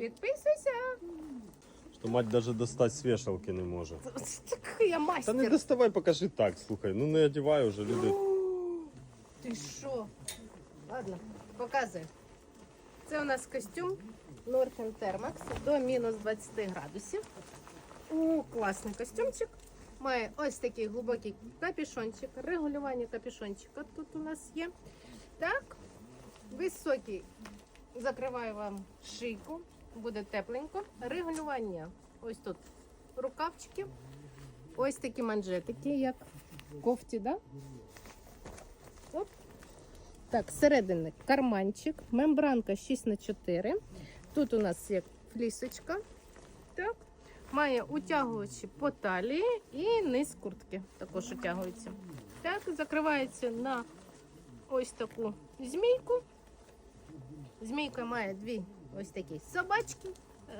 Підписуйся. Що мать навіть достати з вішалки не може. Так я Та не мастер. доставай, покажи так, слухай. Ну не одівай уже люди. Ти що? Ладно, показуй. Це у нас костюм Northern Thermax до мінус 20 градусів. О, класний костюмчик. Має ось такий глибокий капюшончик, регулювання капюшончика тут у нас є. Так, високий, закриваю вам шийку, буде тепленько. Регулювання ось тут рукавчики. Ось такі манжетики, як кофті, да? Оп. Так, середини карманчик, мембранка 6х4. Тут у нас є флісочка. Так. Має утягувачі по талії і низ куртки також утягується. Так, закривається на ось таку змійку. Змійка має дві ось такі собачки.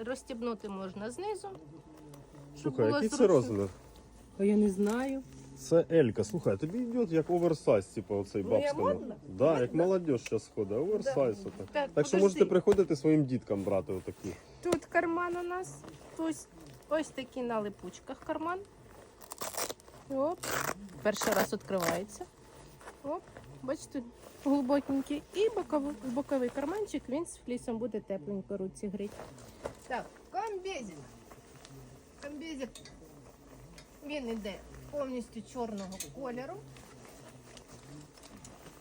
Розстібнути можна знизу. щоб Слухай, було який це зручно. розмір? А я не знаю. Це Елька. Слухай, тобі йде як оверсайз, типу оцей Ну, я бабському. модна. Да, як молодь зараз ходить, оверсайз. Да. Так, Так що подожди. можете приходити своїм діткам брати отакі. Тут карман у нас. Ось, ось такий на липучках карман. Оп. Перший раз відкривається. Оп. Бачите, глибокенький. І боковий, боковий карманчик, він з флісом буде тепленько руці гріти. Так, комбезик. Комбезик. Він іде повністю чорного кольору.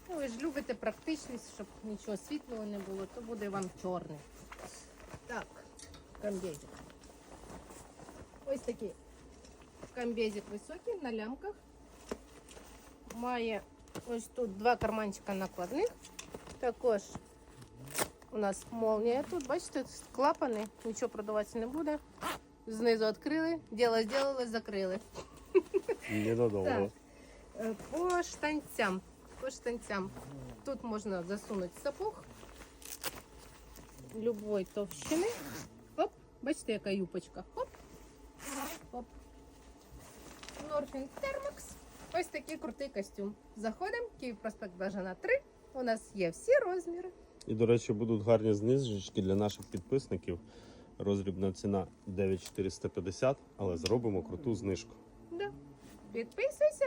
Ну, ви ж любите практичність, щоб нічого світлого не було, то буде вам чорний. Так, комбезик. Ось такий комбезик високий на лямках. Має ось тут два карманчика накладних. Також у нас молнія тут, бачите, клапани, нічого продаватися не буде. Знизу відкрили, діло зробили, закрили. Е, По штанцям. По штанцям. Тут можна засунути сапог любої товщини. Оп, бачите, яка юпочка. Хоп. Оп. Норфін Термакс. Ось такий крутий костюм. Заходимо, Київ проспект Бажана 3. У нас є всі розміри. І, до речі, будуть гарні знижечки для наших підписників. Розрібна ціна 9450, але зробимо круту знижку. Да. Підписуйся.